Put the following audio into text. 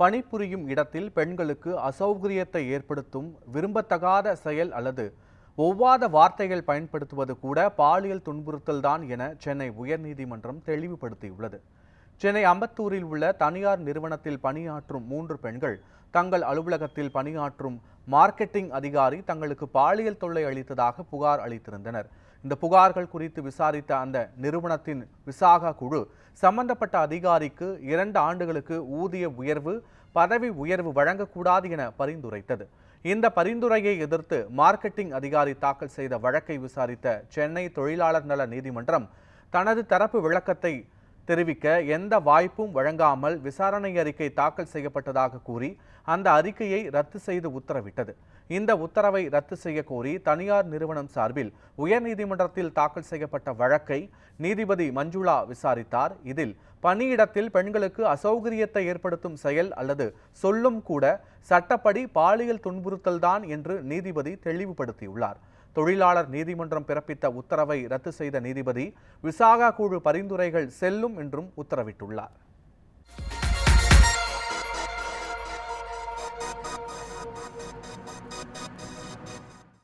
பணிபுரியும் இடத்தில் பெண்களுக்கு அசௌகரியத்தை ஏற்படுத்தும் விரும்பத்தகாத செயல் அல்லது ஒவ்வாத வார்த்தைகள் பயன்படுத்துவது கூட பாலியல் துன்புறுத்தல்தான் என சென்னை உயர்நீதிமன்றம் தெளிவுபடுத்தியுள்ளது. சென்னை அம்பத்தூரில் உள்ள தனியார் நிறுவனத்தில் பணியாற்றும் மூன்று பெண்கள் தங்கள் அலுவலகத்தில் பணியாற்றும் மார்க்கெட்டிங் அதிகாரி தங்களுக்கு பாலியல் தொல்லை அளித்ததாக புகார் அளித்திருந்தனர். இந்த புகார்கள் குறித்து விசாரித்த அந்த நிறுவனத்தின் விசாகா குழு சம்பந்தப்பட்ட அதிகாரிக்கு இரண்டு ஆண்டுகளுக்கு ஊதிய உயர்வு பதவி உயர்வு வழங்கக்கூடாது என பரிந்துரைத்தது. இந்த பரிந்துரையை எதிர்த்து மார்க்கெட்டிங் அதிகாரி தாக்கல் செய்த வழக்கை விசாரித்த சென்னை தொழிலாளர் நல நீதிமன்றம் தனது தரப்பு விளக்கத்தை தெரிவிக்க எந்த வாய்ப்பும் வழங்காமல் விசாரணை அறிக்கை தாக்கல் செய்யப்பட்டதாக கூறி அந்த அறிக்கையை ரத்து செய்து உத்தரவிட்டது. இந்த உத்தரவை ரத்து செய்ய கோரி தனியார் நிறுவனம் சார்பில் உயர்நீதிமன்றத்தில் தாக்கல் செய்யப்பட்ட வழக்கை நீதிபதி மஞ்சுளா விசாரித்தார். இதில் பணியிடத்தில் பெண்களுக்கு அசௌகரியத்தை ஏற்படுத்தும் செயல் அல்லது சொல்லும் கூட சட்டப்படி பாலியல் துன்புறுத்தல்தான் என்று நீதிபதி தெளிவுபடுத்தியுள்ளார். தொழிலாளர் நீதிமன்றம் பிறப்பித்த உத்தரவை ரத்து செய்த நீதிபதி விசாகா குழு பரிந்துரைகள் செல்லும் என்றும் உத்தரவிட்டுள்ளார்.